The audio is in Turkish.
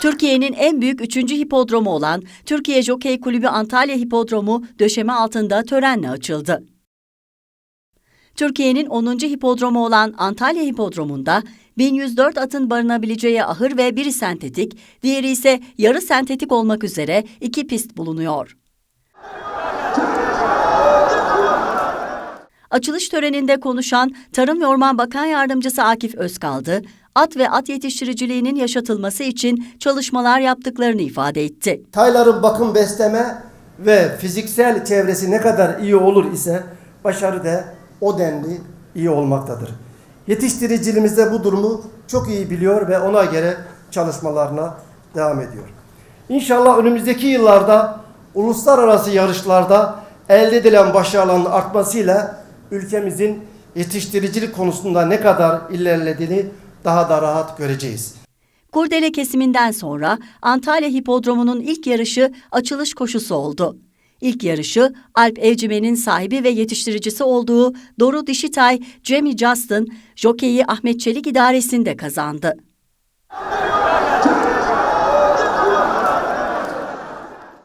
Türkiye'nin en büyük üçüncü hipodromu olan Türkiye Jokey Kulübü Antalya Hipodromu döşeme altında törenle açıldı. Türkiye'nin 10. hipodromu olan Antalya Hipodromu'nda 1104 atın barınabileceği ahır ve biri sentetik, diğeri ise yarı sentetik olmak üzere iki pist bulunuyor. Açılış töreninde konuşan Tarım ve Orman Bakan Yardımcısı Akif Özkaldı, at ve at yetiştiriciliğinin yaşatılması için çalışmalar yaptıklarını ifade etti. Tayların bakım besleme ve fiziksel çevresi ne kadar iyi olur ise başarı da o denli iyi olmaktadır. Yetiştiriciliğimiz de bu durumu çok iyi biliyor ve ona göre çalışmalarına devam ediyor. İnşallah önümüzdeki yıllarda uluslararası yarışlarda elde edilen başarıların artmasıyla ülkemizin yetiştiricilik konusunda ne kadar ilerlediğini daha da rahat göreceğiz. Kurdele kesiminden sonra Antalya Hipodromu'nun ilk yarışı açılış koşusu oldu. İlk yarışı Alp Evcimen'in sahibi ve yetiştiricisi olduğu Doru Dişitay, Jamie Justin, jokeyi Ahmet Çelik idaresinde kazandı.